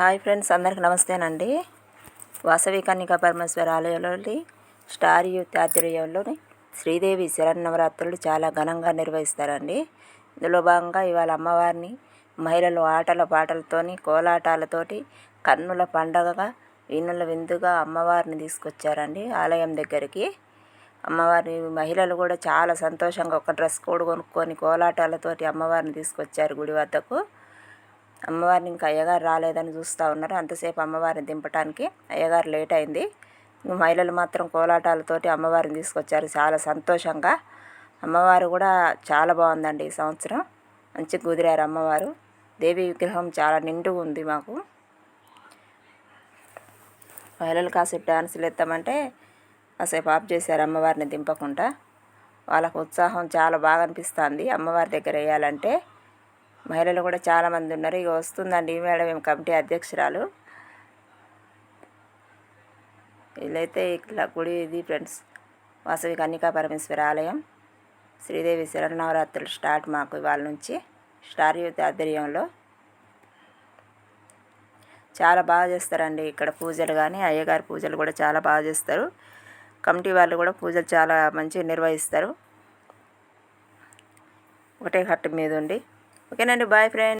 Hi friends అందరికి నమస్తేనండి. వాసవి కన్యకా పరమేశ్వర ఆలయంలోని star youth ఆధ్వర్యంలోని శ్రీదేవి శరన్నవరాత్రులు చాలా ఘనంగా నిర్వహిస్తారండి. ఇందులో భాగంగా ఇవాళ అమ్మవారిని మహిళలు ఆటల పాటలతోని కోలాటాలతోటి కన్నుల పండగగా వీణుల విందుగా అమ్మవారిని తీసుకొచ్చారండి ఆలయం దగ్గరికి. అమ్మవారి మహిళలు కూడా చాలా సంతోషంగా ఒక డ్రెస్ కోడ్ కొనుక్కొని కోలాటాలతోటి అమ్మవారిని తీసుకొచ్చారు గుడి వద్దకు. అమ్మవారిని ఇంకా అయ్యగారు రాలేదని చూస్తూ ఉన్నారు. అంతసేపు అమ్మవారిని దింపడానికి అయ్యగారు లేట్ అయింది. మహిళలు మాత్రం కోలాటాలతోటి అమ్మవారిని తీసుకొచ్చారు. చాలా సంతోషంగా. అమ్మవారు కూడా చాలా బాగుందండి ఈ సంవత్సరం. మంచిగా కుదిరారు అమ్మవారు. దేవి విగ్రహం చాలా నిండుగా ఉంది మాకు. మహిళలు కాసేపు డ్యాన్సులు ఎత్తామంటే కాసేపు ఆఫ్ చేశారు అమ్మవారిని దింపకుండా. వాళ్ళకు ఉత్సాహం చాలా బాగా అనిపిస్తుంది. అమ్మవారి దగ్గర వేయాలంటే మహిళలు కూడా చాలామంది ఉన్నారు. ఇక వస్తుందండి మేడం మేము కమిటీ అధ్యక్షురాలు. వీళ్ళైతే ఇట్లా గుడి ఇది ఫ్రెండ్స్ వాసవి కన్నికా పరమేశ్వర ఆలయం. శ్రీదేవి శరణవరాత్రులు స్టార్ట్ మాకు ఇవాళ నుంచి స్టార్ యూత్ ఆధ్వర్యంలో. చాలా బాగా చేస్తారండి ఇక్కడ పూజలు కానీ అయ్యగారి పూజలు కూడా చాలా బాగా చేస్తారు. కమిటీ వాళ్ళు కూడా పూజలు చాలా మంచిగా నిర్వహిస్తారు. ఒకటే హట్టు మీద ఉండి. ఓకేనండి బాయ్ ఫ్రెండ్